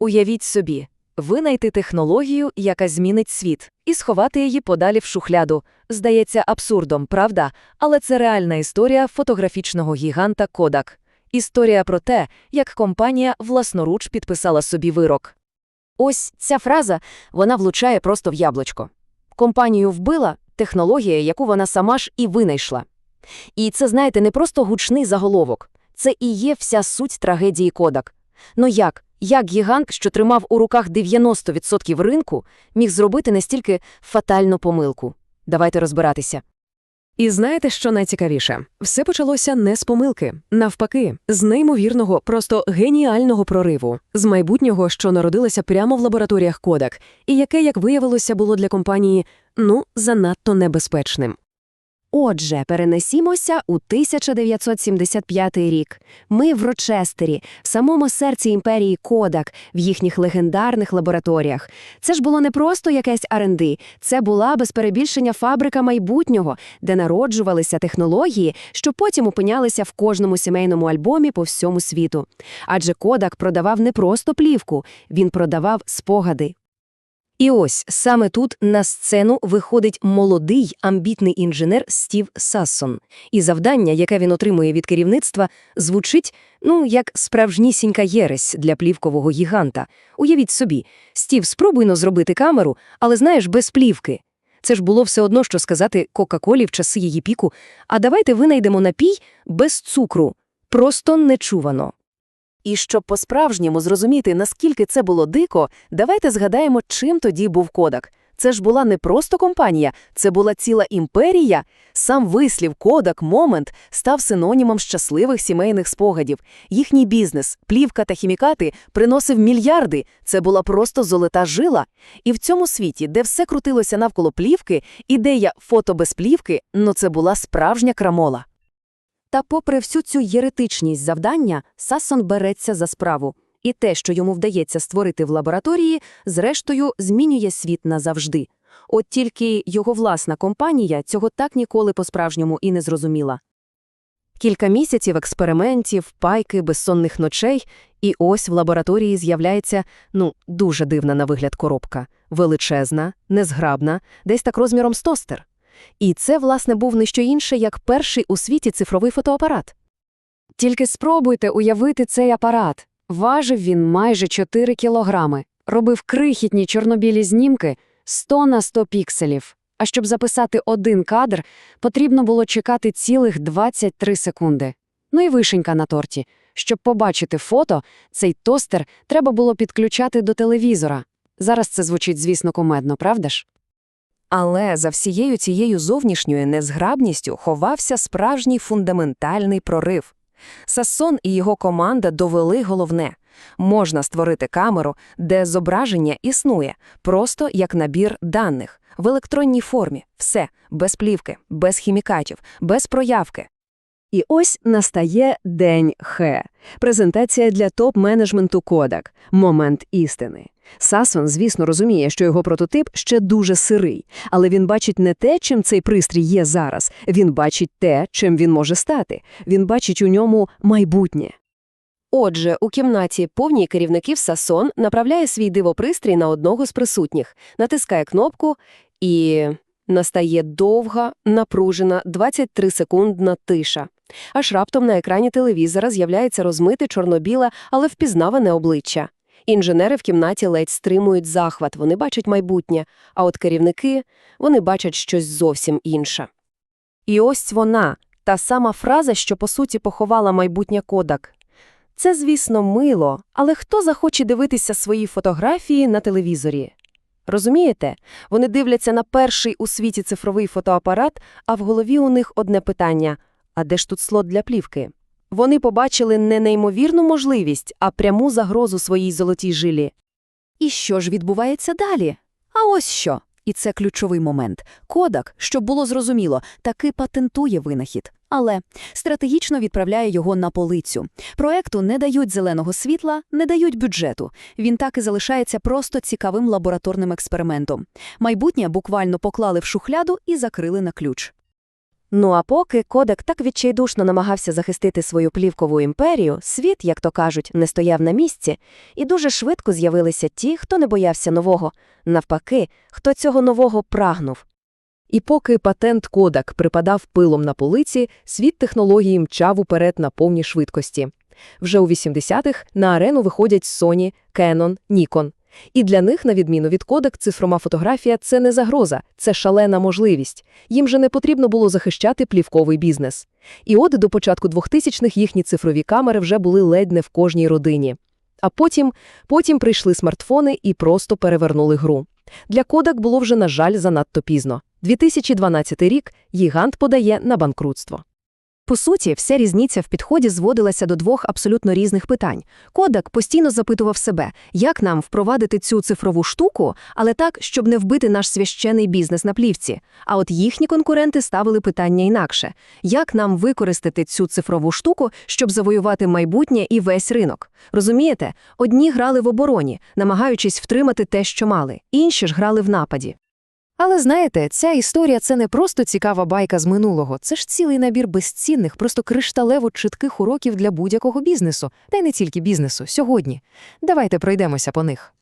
Уявіть собі, винайти технологію, яка змінить світ, і сховати її подалі в шухляду. Здається абсурдом, правда? Але це реальна історія фотографічного гіганта Kodak. Історія про те, як компанія власноруч підписала собі вирок. Ось ця фраза, вона влучає просто в яблучко. Компанію вбила технологія, яку вона сама ж і винайшла. І це, знаєте, не просто гучний заголовок. Це і є вся суть трагедії Кодак. Ну як? Як гігант, що тримав у руках 90% ринку, міг зробити настільки фатальну помилку? Давайте розбиратися. І знаєте, що найцікавіше? Все почалося не з помилки, навпаки, з неймовірного, просто геніального прориву, з майбутнього, що народилося прямо в лабораторіях Kodak, і яке, як виявилося, було для компанії ну занадто небезпечним. Отже, перенесімося у 1975 рік. Ми в Рочестері, в самому серці імперії Кодак, в їхніх легендарних лабораторіях. Це ж було не просто якесь R&D, це була без перебільшення фабрика майбутнього, де народжувалися технології, що потім опинялися в кожному сімейному альбомі по всьому світу. Адже Кодак продавав не просто плівку, він продавав спогади. І ось саме тут на сцену виходить молодий амбітний інженер Стів Сассон. І завдання, яке він отримує від керівництва, звучить, ну, як справжнісінька єресь для плівкового гіганта. Уявіть собі, Стів, спробуйно зробити камеру, але знаєш, без плівки. Це ж було все одно, що сказати Кока-Колі в часи її піку, а давайте винайдемо напій без цукру. Просто нечувано. І щоб по-справжньому зрозуміти, наскільки це було дико, давайте згадаємо, чим тоді був Кодак. Це ж була не просто компанія, це була ціла імперія. Сам вислів Кодак Момент став синонімом щасливих сімейних спогадів. Їхній бізнес, плівка та хімікати приносив мільярди. Це була просто золота жила. І в цьому світі, де все крутилося навколо плівки, ідея фото без плівки, ну це була справжня крамола. Та попри всю цю єретичність завдання, Сассон береться за справу. І те, що йому вдається створити в лабораторії, зрештою змінює світ назавжди. От тільки його власна компанія цього так ніколи по-справжньому і не зрозуміла. Кілька місяців експериментів, пайки, безсонних ночей, і ось в лабораторії з'являється, ну, дуже дивна на вигляд коробка. Величезна, незграбна, десь так розміром з тостер. І це, власне, був не що інше, як перший у світі цифровий фотоапарат. Тільки спробуйте уявити цей апарат. Важив він майже 4 кілограми, робив крихітні чорнобілі знімки 100 на 100 пікселів. А щоб записати один кадр, потрібно було чекати цілих 23 секунди. Ну і вишенька на торті. Щоб побачити фото, цей тостер треба було підключати до телевізора. Зараз це звучить, звісно, кумедно, правда ж? Але за всією цією зовнішньою незграбністю ховався справжній фундаментальний прорив. Сассон і його команда довели головне – можна створити камеру, де зображення існує, просто як набір даних, в електронній формі, все, без плівки, без хімікатів, без проявки. І ось настає День Х. Презентація для топ-менеджменту Kodak. Момент істини. Сасон, звісно, розуміє, що його прототип ще дуже сирий, але він бачить не те, чим цей пристрій є зараз, він бачить те, чим він може стати. Він бачить у ньому майбутнє. Отже, у кімнаті повній керівників Сасон направляє свій дивопристрій на одного з присутніх, натискає кнопку і настає довга, напружена 23-секундна тиша. Аж раптом на екрані телевізора з'являється розмите чорно-біле, але впізнаване обличчя. Інженери в кімнаті ледь стримують захват, вони бачать майбутнє, а от керівники, вони бачать щось зовсім інше. І ось вона, та сама фраза, що по суті поховала майбутнє Кодак. Це, звісно, мило, але хто захоче дивитися свої фотографії на телевізорі? Розумієте? Вони дивляться на перший у світі цифровий фотоапарат, а в голові у них одне питання – а де ж тут слот для плівки? Вони побачили не неймовірну можливість, а пряму загрозу своїй золотій жилі. І що ж відбувається далі? А ось що. І це ключовий момент. Кодак, щоб було зрозуміло, таки патентує винахід, але стратегічно відправляє його на полицю. Проекту не дають зеленого світла, не дають бюджету. Він так і залишається просто цікавим лабораторним експериментом. Майбутнє буквально поклали в шухляду і закрили на ключ. Ну а поки Кодек так відчайдушно намагався захистити свою плівкову імперію, світ, як то кажуть, не стояв на місці, і дуже швидко з'явилися ті, хто не боявся нового, навпаки, хто цього нового прагнув. І поки патент Кодак припадав пилом на полиці, світ технології мчав уперед на повній швидкості. Вже у 80-х на арену виходять Sony, Canon, Nikon. І для них, на відміну від Kodak, цифрова фотографія – це не загроза, це шалена можливість. Їм же не потрібно було захищати плівковий бізнес. І от до початку 2000-х їхні цифрові камери вже були ледь не в кожній родині. А потім, потім прийшли смартфони і просто перевернули гру. Для Kodak було вже, на жаль, занадто пізно. 2012 рік гігант подає на банкрутство. По суті, вся різниця в підході зводилася до двох абсолютно різних питань. Кодак постійно запитував себе, як нам впровадити цю цифрову штуку, але так, щоб не вбити наш священий бізнес на плівці. А от їхні конкуренти ставили питання інакше. Як нам використати цю цифрову штуку, щоб завоювати майбутнє і весь ринок? Розумієте? Одні грали в обороні, намагаючись втримати те, що мали, інші ж грали в нападі. Але знаєте, ця історія – це не просто цікава байка з минулого, це ж цілий набір безцінних, просто кришталево чітких уроків для будь-якого бізнесу, та й не тільки бізнесу, сьогодні. Давайте пройдемося по них.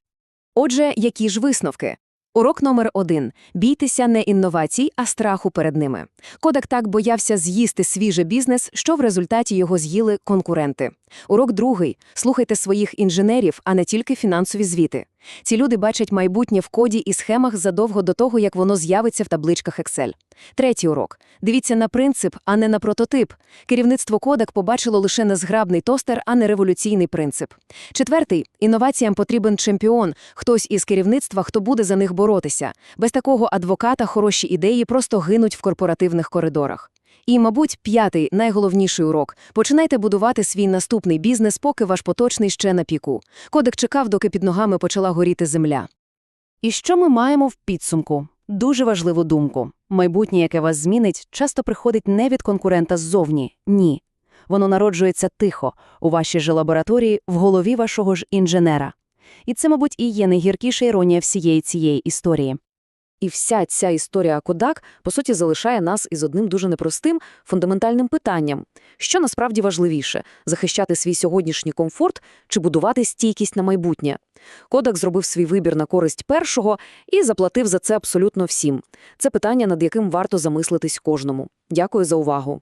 Отже, які ж висновки? Урок номер один. Бійтеся не інновацій, а страху перед ними. Кодак так боявся з'їсти свіжий бізнес, що в результаті його з'їли конкуренти. Урок другий. Слухайте своїх інженерів, а не тільки фінансові звіти. Ці люди бачать майбутнє в коді і схемах задовго до того, як воно з'явиться в табличках Excel. Третій урок. Дивіться на принцип, а не на прототип. Керівництво Кодак побачило лише незграбний тостер, а не революційний принцип. Четвертий. Інноваціям потрібен чемпіон, хтось із керівництва, хто буде за них боротися. Без такого адвоката хороші ідеї просто гинуть в корпоративних коридорах. І, мабуть, п'ятий, найголовніший урок. Починайте будувати свій наступний бізнес, поки ваш поточний ще на піку. Кодек чекав, доки під ногами почала горіти земля. І що ми маємо в підсумку? Дуже важливу думку. Майбутнє, яке вас змінить, часто приходить не від конкурента ззовні. Ні. Воно народжується тихо, у вашій же лабораторії, в голові вашого ж інженера. І це, мабуть, і є найгіркіша іронія всієї цієї історії. І вся ця історія Кодак, по суті, залишає нас із одним дуже непростим, фундаментальним питанням. Що насправді важливіше – захищати свій сьогоднішній комфорт чи будувати стійкість на майбутнє? Кодак зробив свій вибір на користь першого і заплатив за це абсолютно всім. Це питання, над яким варто замислитись кожному. Дякую за увагу.